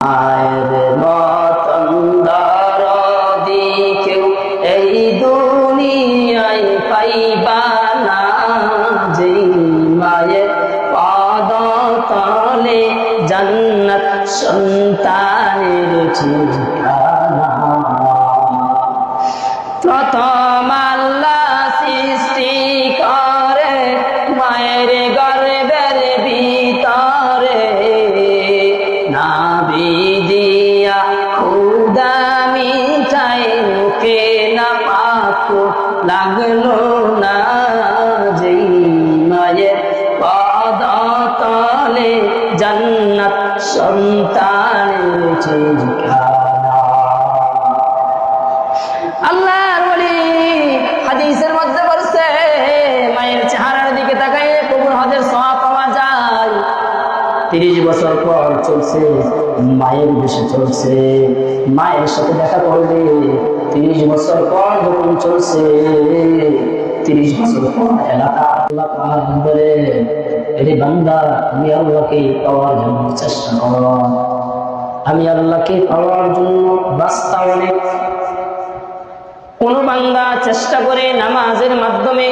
মায়ের মতন দরদি কেউ এই দুনিয়ায় পাইবা না। যেই মায়ের পদ তলে জান্নাত সন্তানের ঠিকানা। প্রথম পাক লাগল না যেই মায়ের পদ তলে জান্নাত সন্তানের আল্লাহর ওলি হাদিসের মধ্যে বলছে, মায়ের চেহারার দিকে তাকাইয়ে কবুল হজের সওয়াব পাওয়া যায়। তিরিশ বছর পর চলছে, মায়ের দেশে চলছে। মায়ের সাথে দেখা করবে তিরিশ বছর পর যখন চলছে, তিরিশ বছর পর এলাকা এরে বান্দা, আমি আল্লাহকে পাওয়ার জন্য চেষ্টা কর। আমি আল্লাহকে পাওয়ার জন্য রাস্তা অনেক। কোন বান্দা চেষ্টা করে নামাজের মাধ্যমে,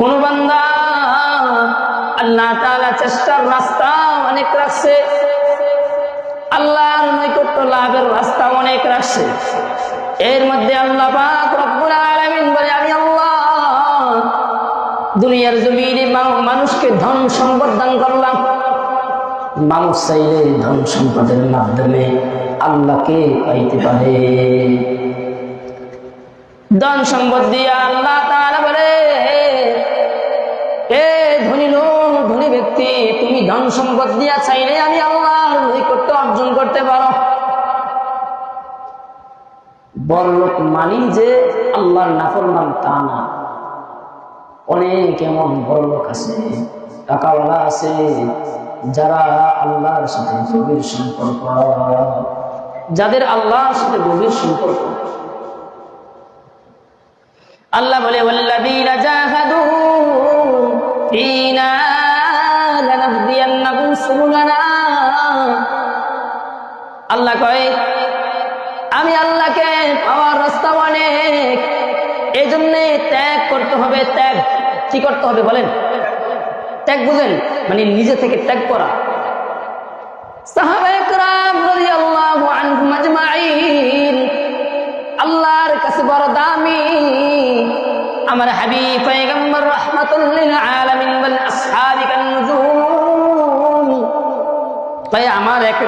কোন বান্দা আল্লাহ তাআলা চেষ্টার রাস্তা অনেক রাখছে। আল্লাহর নৈকট্য লাভের রাস্তা অনেক এর মধ্যে আল্লাহ বলে, আমি আল্লাহ। দুনিয়ার জমিনে মানুষকে ধন সম্পদ দান করলাম। মানুষ চাইলে ধন সম্পদের মাধ্যমে আল্লাহকে পাইতে পারে। ধন সম্পদ দিয়া আল্লাহ তাআলা বলে, এ ধনী লোক, ধনী ব্যক্তি, তুমি ধন সম্পদ দিয়া চাইলে আমি আল্লাহর নৈকট্য অর্জন করতে পারো। বড় লোক মানি যে আল্লাহর নাফরমান তা না। অনেক এমন বড় লোক আছে, টাকাওয়ালা আছে, যারা আল্লাহর সাথে গভীর সম্পর্ক। যাদের আল্লাহর সাথে গভীর সম্পর্ক। আল্লাহ বলে, ওয়াল্লাযীনা জাহাদু ফীনা লানাহদিয়ান্নাহুম সুবুলানা। আল্লাহ কয় আমি আল্লাহকে পাওয়ার রাস্তা অনেক। এই জন্য ত্যাগ করতে হবে, ত্যাগ। কি করতে হবে বলেন? ত্যাগ বুঝেন? মানে নিজে থেকে ত্যাগ করা। আল্লাহর কাছে বড় দামি আমার হাবিব, পয়গম্বর রাহমাতুল লিল আলামিন ওয়াল আসহাবিকান তাই আমার এক